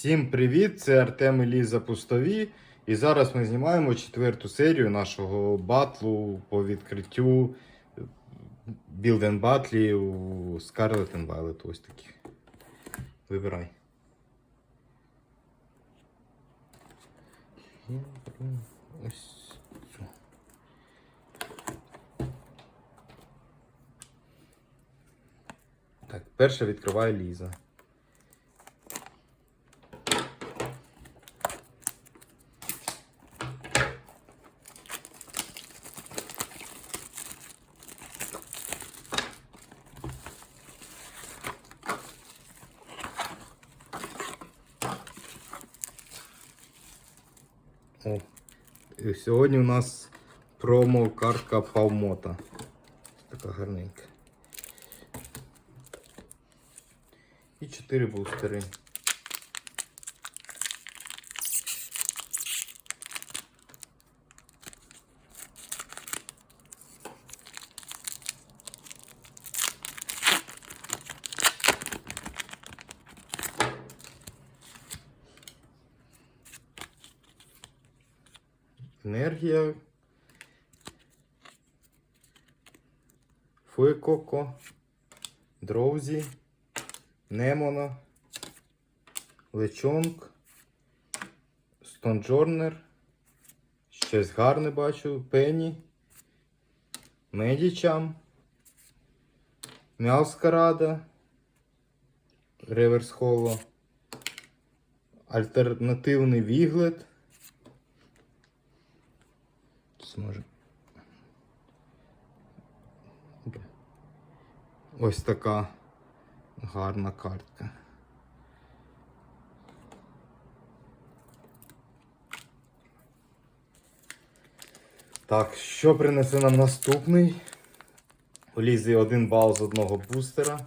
Всім привіт! Це Артем і Ліза Пустові. І зараз ми знімаємо четверту серію нашого батлу по відкриттю Build батлі у Scarlet and Violet. Ось таких. Вибирай. Ось. Так, перша відкриває Ліза. О, і сьогодні у нас промо-картка Павмота. Така гарненька. І 4 бустери. Енергія. Фуекоко. Дроузі. Немоно. Лечонг. Стонджорнер. Щось гарне бачу. Пенні. Медічам. Мяускарада. Реверс Холло. Альтернативний віглет. Зможе. Ось така гарна картка. Так, що принесе нам наступний? У один бал з одного бустера.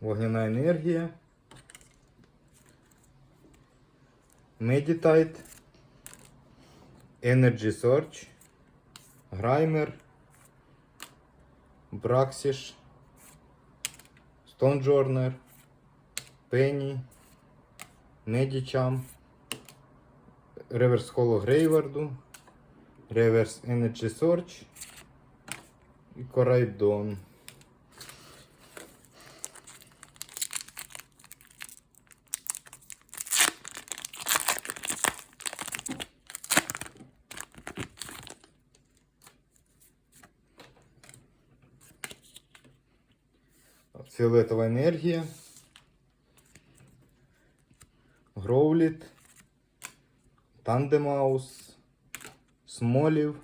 Вогняна енергія. Meditate. Energy Search. Граймер. Браксіш. Стоунджорнер. Пенні. Медічам. Реверс Холо Грейварду. Реверс Energy Search. І Корайдон. Фіолетова енергія. Гроуліт. Тандемаус. Смолів.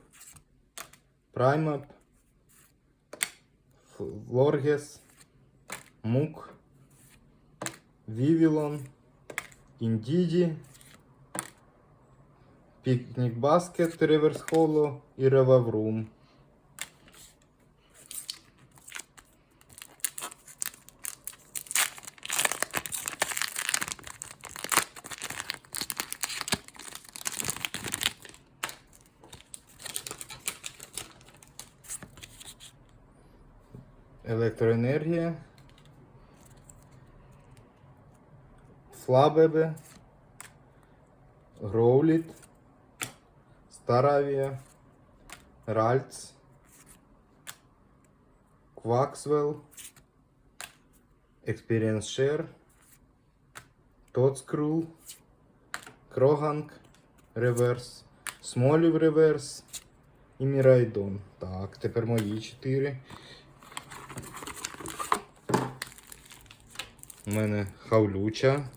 Праймап. Флоргес. Мук. Вівілон. Індіді. Пікнік Баскет, Реверс Холло і Реваврум. Електроенергія. Флабебе. Гроуліт. Старавія. Ральц. Кваксвелл. Experience Share. Тоцкрул. Кроганг. Реверс. Смолів реверс. І Мірайдон. Так, тепер мої чотири. У мене хавлюча.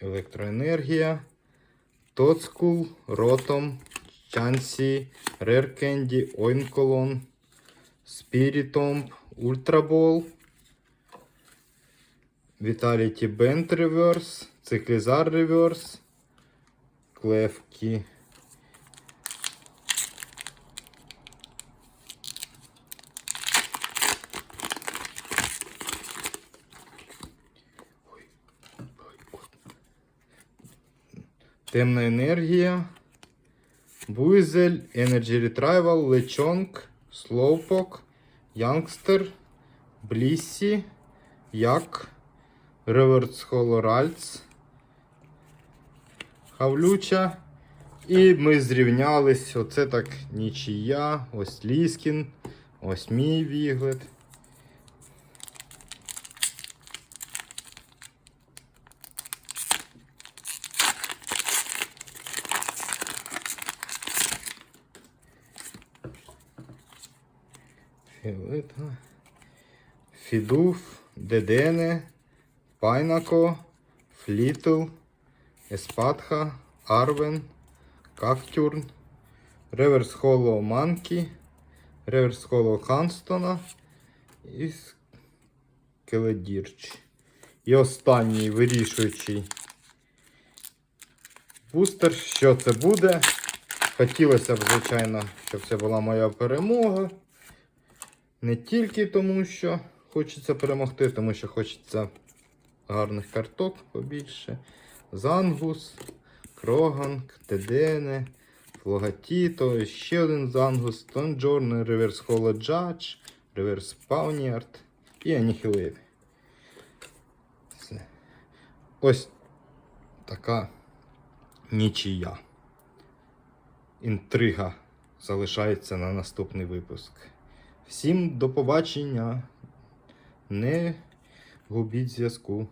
Електроенергія. Тоцкул, Ротом, Чансі, Rare Candy, Oinkolon, Spiritomb, Ультрабол, Vitality Band Reverse, Циклізар Reverse, Клевкі. Темна енергія. Буйзель, Energy Retrieval, Лечонг, Слоупок, Янгстер, Бліссі, Як, Реверс Холоральц, Хавлюча. І ми зрівнялись. Оце так нічия. Ось Ліскін, ось мій віглед. Фіолета. Фідуф, Дедене, Пайнако, Флітл, Еспатха, Арвен, Кактюрн, Реверс Холло Манкі, Реверс Холло Ханстона і Келедірч. І останній вирішуючий бустер. Що це буде? Хотілося б, звичайно, щоб це була моя перемога. Не тільки тому, що хочеться перемогти, тому що хочеться гарних карток побільше. Зангус, Кроганг, Тедене, Флогатіто, ще один Зангус, Тонджорн, Реверс Холо Реверс Пауніард і Анігілейт. Ось така нічия. Інтрига залишається на наступний випуск. Всім до побачення. Не губіть зв'язку.